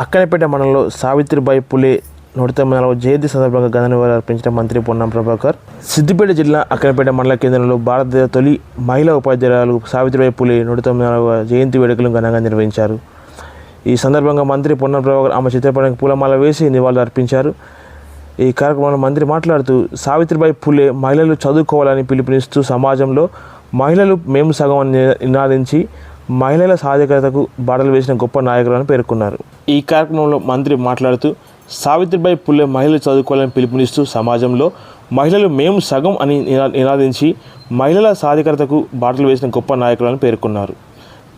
అక్కడపేట మండలంలో సావిత్రిబాయి పులే నూట తొమ్మిది నాలుగు జయంతి సందర్భంగా ఘన నివాళులు అర్పించిన మంత్రి పొన్నం ప్రభాకర్. సిద్దిపేట జిల్లా అక్కడపేట మండల కేంద్రంలో భారతదేశ తొలి మహిళా ఉపాధ్యాయురాలు సావిత్రిబాయి పులే నూట తొమ్మిది నాలుగు జయంతి వేడుకలను ఘనంగా నిర్వహించారు. ఈ సందర్భంగా మంత్రి పొన్నం ప్రభాకర్ ఆమె చిత్రపటానికి పూలమాల వేసి నివాళులు అర్పించారు. ఈ కార్యక్రమంలో మంత్రి మాట్లాడుతూ సావిత్రిబాయి పులే మహిళలు చదువుకోవాలని పిలుపునిస్తూ సమాజంలో మహిళలు మేము సగం అని నినాదించి మహిళల సాధికారతకు బాటలు వేసిన గొప్ప నాయకులను పేర్కొన్నారు. ఈ కార్యక్రమంలో మంత్రి మాట్లాడుతూ సావిత్రిబాయి పుల్లె మహిళలు చదువుకోవాలని పిలుపునిస్తూ సమాజంలో మహిళలు మేము సగం అని నినాదించి మహిళల సాధికారతకు బాటలు వేసిన గొప్ప నాయకులను పేర్కొన్నారు.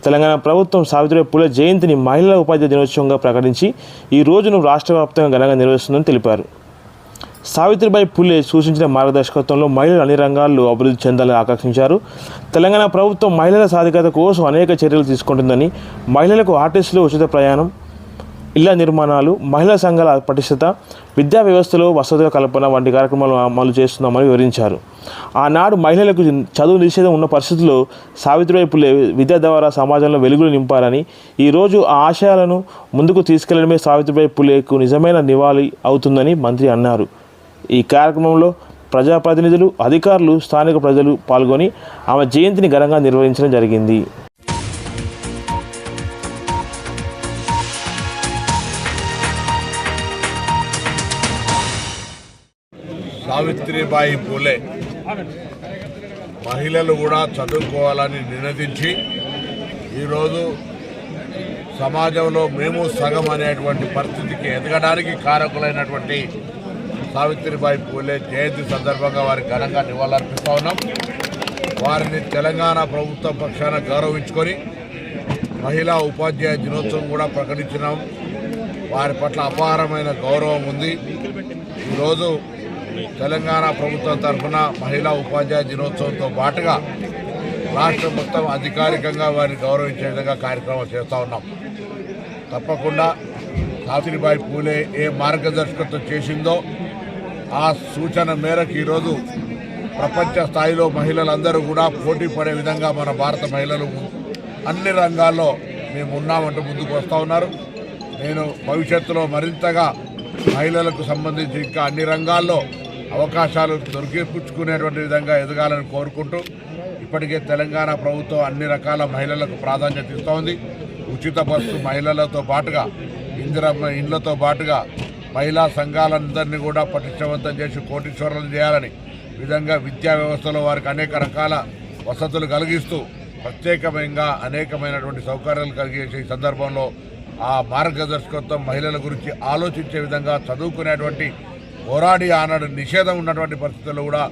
తెలంగాణ ప్రభుత్వం సావిత్రిబాయి పుల్లె జయంతిని మహిళల ఉపాధి దినోత్సవంగా ప్రకటించి ఈ రోజును రాష్ట్ర వ్యాప్తంగా ఘనంగా నిర్వహిస్తుందని తెలిపారు. సావిత్రిబాయి పులే సూచించిన మార్గదర్శకత్వంలో మహిళలు అన్ని రంగాల్లో అభివృద్ధి చెందాలని ఆకాంక్షించారు. తెలంగాణ ప్రభుత్వం మహిళల సాధికారత కోసం అనేక చర్యలు తీసుకుంటుందని మహిళలకు ఆర్టీసీలో ఉచిత ప్రయాణం ఇళ్ళ నిర్మాణాలు మహిళా సంఘాల పటిష్టత విద్యా వ్యవస్థలో వసతుల కల్పన వంటి కార్యక్రమాలు అమలు చేస్తున్నామని వివరించారు. ఆనాడు మహిళలకు చదువు నిషేధం ఉన్న పరిస్థితుల్లో సావిత్రిబాయి పులే విద్య ద్వారా సమాజంలో వెలుగులు నింపారని ఈరోజు ఆ ఆశయాలను ముందుకు తీసుకెళ్ళడమే సావిత్రిబాయి పులేకు నిజమైన నివాళి అవుతుందని మంత్రి అన్నారు. ఈ కార్యక్రమంలో ప్రజాప్రతినిధులు అధికారులు స్థానిక ప్రజలు పాల్గొని ఆమె జయంతిని ఘనంగా నిర్వహించడం జరిగింది. సావిత్రిబాయి పూలే మహిళలు కూడా చదువుకోవాలని నినదించి ఈరోజు సమాజంలో మేము సగం అనేటువంటి పరిస్థితికి ఎదగడానికి కారకులైనటువంటి సావిత్రిబాయి పూలే జయంతి సందర్భంగా వారికి ఘనంగా నివాళులర్పిస్తూ ఉన్నాం. వారిని తెలంగాణ ప్రభుత్వ పక్షాన గౌరవించుకొని మహిళా ఉపాధ్యాయ దినోత్సవం కూడా ప్రకటించినాం. వారి పట్ల అపారమైన గౌరవం ఉంది. ఈరోజు తెలంగాణ ప్రభుత్వం తరఫున మహిళా ఉపాధ్యాయ దినోత్సవంతో పాటుగా రాష్ట్రం మొత్తం అధికారికంగా వారిని గౌరవించే విధంగా కార్యక్రమం చేస్తూ ఉన్నాం. తప్పకుండా సావిత్రిబాయి పూలే ఏ మార్గదర్శకత్వం చేసిందో ఆ సూచన మేరకు ఈరోజు ప్రపంచ స్థాయిలో మహిళలందరూ కూడా పోటీ పడే విధంగా మన భారత మహిళలు అన్ని రంగాల్లో మేము ఉన్నామంటూ ముందుకు వస్తూ ఉన్నారు. నేను భవిష్యత్తులో మరింతగా మహిళలకు సంబంధించి ఇంకా అన్ని రంగాల్లో అవకాశాలు దొరికిపుచ్చుకునేటువంటి విధంగా ఎదగాలని కోరుకుంటూ ఇప్పటికే తెలంగాణ ప్రభుత్వం అన్ని రకాల మహిళలకు ప్రాధాన్యత ఇస్తోంది ఉచిత బస్సు మహిళలతో పాటుగా ఇందిరమ్మ ఇండ్లతో పాటుగా మహిళా సంఘాలందరినీ కూడా పటిష్టవంతం చేసి కోటీశ్వరులను చేయాలని విధంగా విద్యా వ్యవస్థలో వారికి అనేక రకాల వసతులు కలిగిస్తూ ప్రత్యేకమైన అనేకమైనటువంటి సౌకర్యాలు కలిగేసే ఈ సందర్భంలో ఆ మార్గదర్శకత్వం మహిళల గురించి ఆలోచించే విధంగా చదువుకునేటువంటి పోరాడి ఆనాడు నిషేధం ఉన్నటువంటి పరిస్థితుల్లో కూడా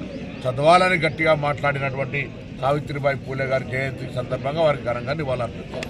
చదవాలని గట్టిగా మాట్లాడినటువంటి సావిత్రిబాయి పూలే గారి జయంతి సందర్భంగా వారికి ఘనంగా నివాళులర్పిస్తాం.